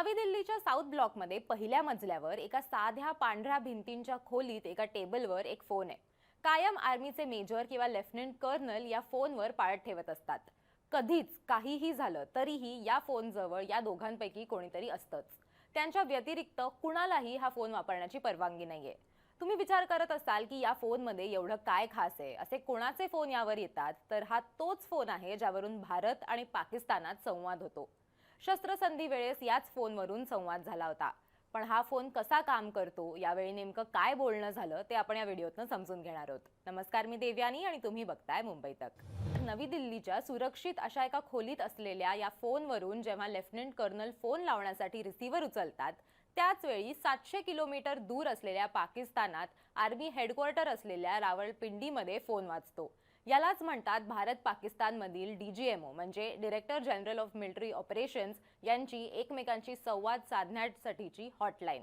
नवी दिल्लीच्या साऊथ ब्लॉकमध्ये पहिल्या मजल्यावर एका साध्या पांढऱ्या भिंतींच्या खोलीत एका टेबलवर एक फोन आहे. कायम आर्मीचे मेजर किंवा लेफ्टनंट कर्नल या फोनवर पाळत ठेवत असतात. कधीच काहीही झालं तरीही या फोनजवळ या दोघांपैकी कोणीतरी असतंच. त्यांच्या व्यतिरिक्त कुणालाही हा फोन वापरण्याची परवानगी नाहीये. तुम्ही विचार करत असाल की या फोनमध्ये एवढं काय खास आहे? असे कोणाचे फोन यावर येतात? तर हा तोच फोन आहे ज्यावरून भारत आणि पाकिस्तानात संवाद होतो. शस्त्रसंधी वेळेस याच फोनवरून संवाद झाला होता. पण हा फोन कसा काम करतो यावेळी नेमकं काय बोलणं झालं ते आपण या व्हिडिओतनं समजून घेणार आहोत. नमस्कार मी देव्यानी आणि तुम्ही बघताय मुंबई तक. नवी दिल्लीच्या सुरक्षित अशा एका खोलीत असलेल्या या फोनवरून जेव्हा लेफ्टनंट कर्नल फोन लावण्यासाठी रिसिव्हर उचलतात त्याच वेळी सातशे किलोमीटर दूर असलेल्या पाकिस्तानात आर्मी हेडक्वार्टर असलेल्या रावळपिंडीमध्ये फोन वाचतो यालाच म्हणतात भारत पाकिस्तानमधील डी जी एम ओ म्हणजे director general of military operations यांची एकमेकांशी संवाद साधण्यासाठीची हॉटलाईन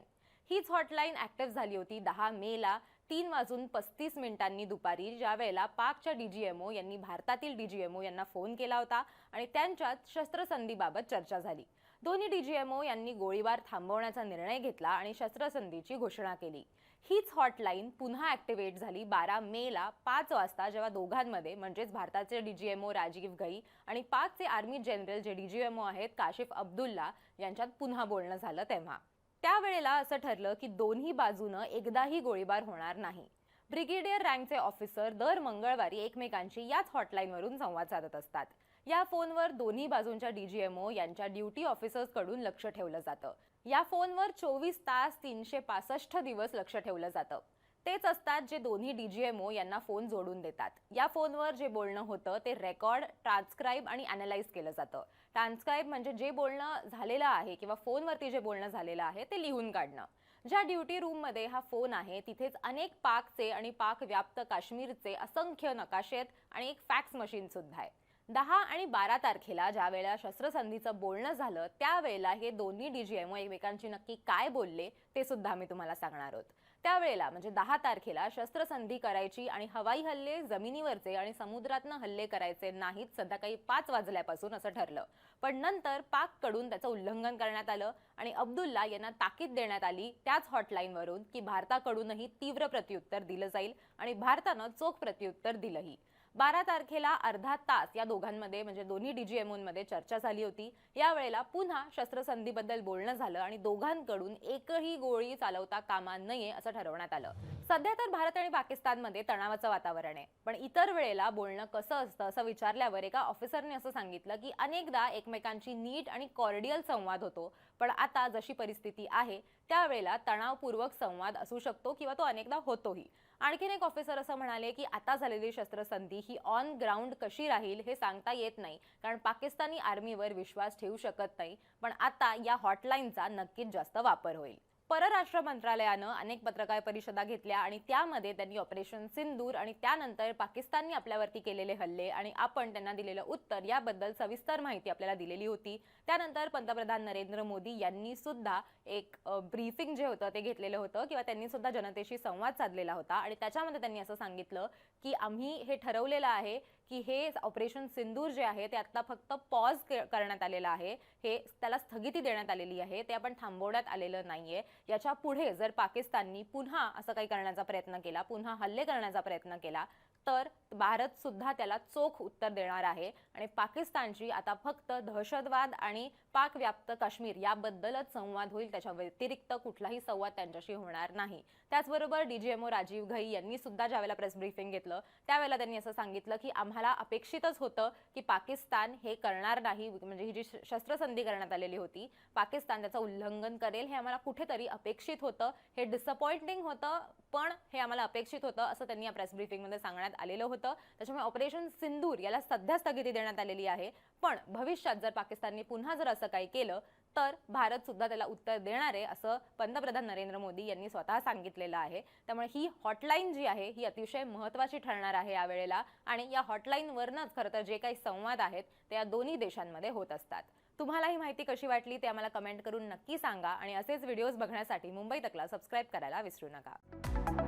हीच हॉटलाईन ॲक्टिव्ह झाली होती दहा मेला तीन वाजून पस्तीस मिनिटांनी दुपारी ज्यावेळेला पाकच्या डी जी एम ओ यांनी भारतातील डी जी एम ओ यांना फोन केला होता आणि त्यांच्यात शस्त्रसंधीबाबत चर्चा झाली. दोन्ही डीजीएमओ यांनी गोळीबार थांबवण्याचा निर्णय घेतला आणि शस्त्रसंधीची घोषणा केली. हीच हॉटलाईन पुन्हा ऍक्टिव्हेट झाली बारा मेला पाच वाजता जेव्हा दोघांमध्ये म्हणजेच भारताचे डीजीएमओ राजीव घई आणि पाचचे आर्मी जनरल जे डीजीएमओ आहेत काशिफ अब्दुल्ला यांच्यात पुन्हा बोलणं झालं तेव्हा. त्यावेळेला असं ठरलं की दोन्ही बाजूनं एकदाही गोळीबार होणार नाही. ब्रिगेडियर रँकचे ऑफिसर दर मंगळवारी एकमेकांशी याच हॉटलाईनवरून संवाद साधत असतात. या फोनवर दोन्ही बाजूंच्या डीजीएमओ यांच्या ड्युटी ऑफिसर्सकडून लक्ष ठेवलं जातं. या फोनवर चोवीस तास तीनशे पासष्ट दिवस लक्ष ठेवलं जातं. तेच असतात जे दोन्ही डीजीएमओ यांना फोन जोडून देतात. या फोनवर जे बोलणं होतं ते रेकॉर्ड ट्रान्स्क्राईब आणि अनालाइज केलं जातं. ट्रान्स्क्राईब म्हणजे जे बोलणं झालेलं आहे किंवा फोनवरती जे बोलणं झालेलं आहे ते लिहून काढणं. ज्या ड्युटी रूममध्ये हा फोन आहे तिथेच अनेक पाकचे आणि पाक व्याप्त काश्मीरचे असंख्य नकाशेत आणि एक फॅक्स मशीन सुद्धा आहे. दहा आणि बारा तारखेला ज्या वेळेला शस्त्रसंधीचं बोलणं झालं त्यावेळेला हे दोन्ही डीजीएमओ एकमेकांशी नक्की काय बोलले ते सुद्धा आम्ही तुम्हाला सांगणार आहोत. त्यावेळेला म्हणजे दहा तारखेला शस्त्रसंधी करायची आणि हवाई हल्ले जमिनीवरचे आणि समुद्रातनं हल्ले करायचे नाहीत संध्याकाळी पाच वाजल्यापासून असं ठरलं. पण नंतर पाककडून त्याचं उल्लंघन करण्यात आलं आणि अब्दुल्ला यांना ताकीद देण्यात आली त्याच हॉटलाईनवरून की भारताकडूनही तीव्र प्रत्युत्तर दिलं जाईल आणि भारतानं चोख प्रत्युत्तर दिलंही. बारा तारखेला अर्धा तास या दोघांमध्ये म्हणजे दोन्ही डीजीएमओमध्ये चर्चा झाली होती. यावेळेला पुन्हा शस्त्रसंधीबद्दल बोलणं झालं आणि दोघांकडून एकही गोळी चालवता कामा नये असं ठरवण्यात आलं. सध्या तर भारत आणि पाकिस्तानमध्ये तणावाचं वातावरण आहे. पण इतर वेळेला बोलणं कसं असतं असं विचारल्यावर एका ऑफिसरने असं सांगितलं की अनेकदा एकमेकांची नीट आणि कॉर्डियल संवाद होतो. पण आता जशी परिस्थिती आहे त्यावेळेला तणावपूर्वक संवाद असू शकतो किंवा तो अनेकदा होतोही. आणखीन एक ऑफिसर असं म्हणाले की आता झालेली शस्त्रसंधी ही ऑन ग्राउंड कशी राहील हे सांगता येत नाही कारण पाकिस्तानी आर्मीवर विश्वास ठेवू शकत नाही पण आता या हॉटलाईनचा नक्कीच जास्त वापर होईल. परराष्ट्र मंत्रालयानं अनेक पत्रकार परिषदा घेतल्या आणि त्यामध्ये त्यांनी ऑपरेशन सिंदूर आणि त्यानंतर पाकिस्ताननी आपल्यावरती केलेले हल्ले आणि आपण त्यांना दिलेलं उत्तर याबद्दल सविस्तर माहिती आपल्याला दिलेली होती. त्यानंतर पंतप्रधान नरेंद्र मोदी यांनी सुद्धा एक ब्रीफिंग जे होतं ते घेतलेलं होतं किंवा त्यांनी सुद्धा जनतेशी संवाद साधलेला होता आणि त्याच्यामध्ये त्यांनी असं सांगितलं की आम्ही हे ठरवलेलं आहे की हे ऑपरेशन सिंदूर जे आहे ते आत्ता फक्त पॉज करण्यात आलेलं आहे. हे त्याला स्थगिती देण्यात आलेली आहे. ते आपण थांबवण्यात आलेलं नाही आहे याच्यापुढे जर पाकिस्ताननी पुन्हा असं काही करण्याचा प्रयत्न केला पुन्हा हल्ले करण्याचा प्रयत्न केला तर भारत सुद्धा त्याला चोख उत्तर देणार आहे. आणि पाकिस्तानची आता फक्त दहशतवाद आणि पाक व्याप्त काश्मीर याबद्दलच संवाद होईल. त्याच्या व्यतिरिक्त कुठलाही संवाद त्यांच्याशी होणार नाही. त्याचबरोबर डीजीएमओ राजीव घई यांनी सुद्धा ज्यावेळेला प्रेस ब्रीफिंग घेतलं त्यावेळेला त्यांनी असं सांगितलं की आम्हाला अपेक्षितच होतं की पाकिस्तान हे करणार नाही. म्हणजे ही जी शस्त्रसंधी करण्यात आलेली होती पाकिस्तान त्याचं उल्लंघन करेल हे आम्हाला कुठेतरी अपेक्षित होतं. हे डिसअपॉइंटिंग होतं पण हे आम्हाला अपेक्षित होतं असं त्यांनी या प्रेस ब्रीफिंगमध्ये सांगण्यात आलेलं होतं. त्याच्यामुळे ऑपरेशन सिंदूर याला सध्या स्थगिती देण्यात आलेली आहे. पण भविष्यात जर पाकिस्तानने पुन्हा जर असं काही केलं तर भारत सुद्धा त्याला उत्तर देणार आहे असं पंतप्रधान नरेंद्र मोदी यांनी स्वतः सांगितलेलं आहे. त्यामुळे ही हॉटलाईन जी आहे ही अतिशय महत्त्वाची ठरणार आहे यावेळेला आणि या हॉटलाईनवरनंच खरं तर जे काही संवाद आहेत ते या दोन्ही देशांमध्ये होत असतात. तुम्हाला ही माहिती कशी वाटली ते आम्हाला कमेंट करून नक्की सांगा आणि असेच व्हिडिओज बघण्यासाठी मुंबई तकला सबस्क्राईब करायला विसरू नका.